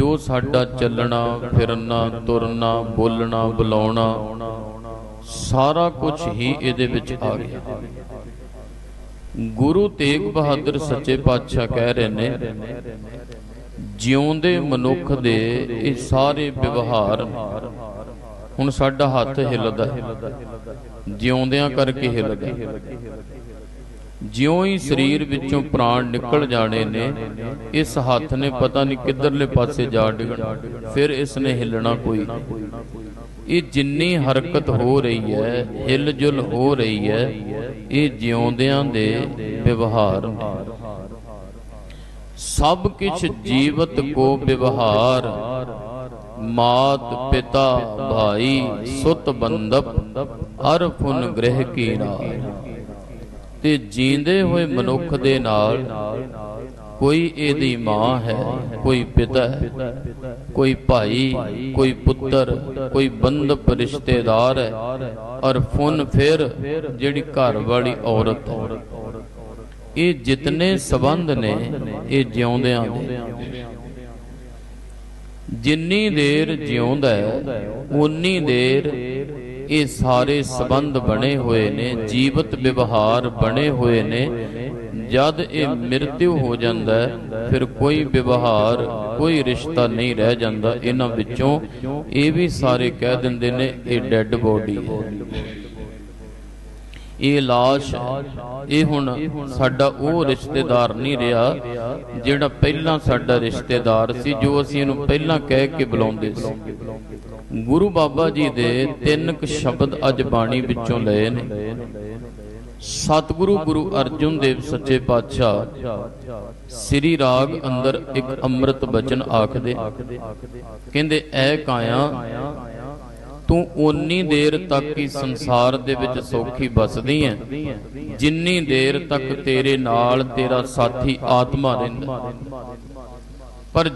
ਜੋ ਸਾਡਾ ਚੱਲਣਾ, ਫਿਰਨਾ, ਤੁਰਨਾ, ਬੋਲਣਾ, ਬੁਲਾਉਣਾ, ਸਾਰਾ ਕੁਝ ਹੀ ਇਹਦੇ ਵਿੱਚ ਆ ਗਿਆ। ਗੁਰੂ ਤੇਗ ਬਹਾਦਰ ਸੱਚੇ ਪਾਤਸ਼ਾਹ ਕਹਿ ਰਹੇ ਨੇ, ਜਿਉਂਦੇ ਮਨੁੱਖ ਦੇ ਇਹ ਸਾਰੇ ਵਿਵਹਾਰ ਹੁਣ ਸਾਡਾ ਹੱਥ ਹਿੱਲਦਾ ਜਿਉਂਦਿਆਂ ਕਰਕੇ ਹਿੱਲਦਾ ਜਿਉਂ ਹੀ ਸਰੀਰ ਵਿੱਚੋਂ ਪ੍ਰਾਣ ਨਿਕਲ ਜਾਣੇ ਨੇ, ਇਸ ਹੱਥ ਨੇ ਪਤਾ ਨਹੀਂ ਕਿੱਧਰਲੇ ਪਾਸੇ ਜਾ ਡਿੱਗਣਾ, ਫਿਰ ਇਸ ਨੇ ਹਿੱਲਣਾ ਕੋਈ। ਇਹ ਜਿੰਨੀ ਹਰਕਤ ਹੋ ਰਹੀ ਹੈ, ਹਿਲਜੁਲ ਹੋ ਰਹੀ ਹੈ, ਇਹ ਜਿਉਂਦਿਆਂ ਦੇ ਵਿਵਹਾਰ ਸਭ ਕਿਛ ਜੀਵਤ ਕੋ ਵਿਵਹਾਰ, ਮਾਤ ਪਿਤਾ ਭਾਈ ਸੁਤ ਬੰਦਪ ਅਰ ਫੁਨ ਗ੍ਰਹਿ ਕੀ ਰਾਏ ਤੇ ਜੀਂਦੇ ਹੋਏ ਮਨੁੱਖ ਦੇ ਨਾਲ ਕੋਈ ਇਹਦੀ ਮਾਂ ਹੈ, ਕੋਈ ਪਿਤਾ ਹੈ, ਕੋਈ ਭਾਈ, ਕੋਈ ਪੁੱਤਰ, ਕੋਈ ਬੰਦਪ ਰਿਸ਼ਤੇਦਾਰ ਹੈ, ਔਰ ਫੁਨ ਫਿਰ ਜਿਹੜੀ ਘਰ ਵਾਲੀ ਔਰਤ ਹੈ। ਇਹ ਜਿਤਨੇ ਸਬੰਧ ਨੇ, ਇਹ ਜਿਉਂਦਿਆਂ ਦੇ। ਜਿੰਨੀ ਦੇਰ ਜਿਉਂਦਾ ਹੈ, ਉਨੀ ਦੇਰ ਇਹ ਸਾਰੇ ਸਬੰਧ ਬਣੇ ਹੋਏ ਨੇ, ਜੀਵਤ ਵਿਵਹਾਰ ਬਣੇ ਹੋਏ ਨੇ। ਜਦ ਇਹ ਮ੍ਰਿਤਿਉ ਹੋ ਜਾਂਦਾ ਫਿਰ ਕੋਈ ਵਿਵਹਾਰ, ਕੋਈ ਰਿਸ਼ਤਾ ਨਹੀਂ ਰਹਿ ਜਾਂਦਾ। ਇਹਨਾਂ ਵਿੱਚੋਂ ਇਹ ਵੀ ਸਾਰੇ ਕਹਿ ਦਿੰਦੇ ਨੇ, ਇਹ ਡੈੱਡ ਬੋਡੀ ਹੈ। ਇਹ ਲਾਸ਼, ਇਹ ਹੁਣ ਸਾਡਾ ਉਹ ਰਿਸ਼ਤੇਦਾਰ ਨਹੀਂ ਰਿਹਾ, ਜਿਹੜਾ ਪਹਿਲਾਂ ਸਾਡਾ ਰਿਸ਼ਤੇਦਾਰ ਸੀ, ਜੋ ਅਸੀਂ ਇਹਨੂੰ ਪਹਿਲਾਂ ਕਹਿ ਕੇ ਬੁਲਾਉਂਦੇ ਸੀ। ਗੁਰੂ ਬਾਬਾ ਜੀ ਦੇ ਤਿੰਨ ਕੁ ਸ਼ਬਦ ਅੱਜ ਬਾਣੀ ਵਿੱਚੋਂ ਲਏ ਨੇ। ਸਤਿਗੁਰੂ ਗੁਰੂ ਅਰਜਨ ਦੇਵ ਸੱਚੇ ਪਾਤਸ਼ਾਹ, ਸ੍ਰੀ ਰਾਗ ਅੰਦਰ ਇੱਕ ਅੰਮ੍ਰਿਤ ਬਚਨ ਆਖਦੇ, ਕਹਿੰਦੇ, ਐ ਕਾਇਆ ਤੂੰ ਓਨੀ ਦੇਰ ਤੱਕ ਹੀ ਸੰਸਾਰ ਦੇ ਵਿੱਚ ਸੌਖੀ ਬਸਦੀ ਐ। ਜਿੰਨੀ ਦੇਰ ਤੱਕ ਤੇਰੇ ਨਾਲ ਤੇਰਾ ਸਾਥੀ ਆਤਮਾ ਰਹਿੰਦਾ।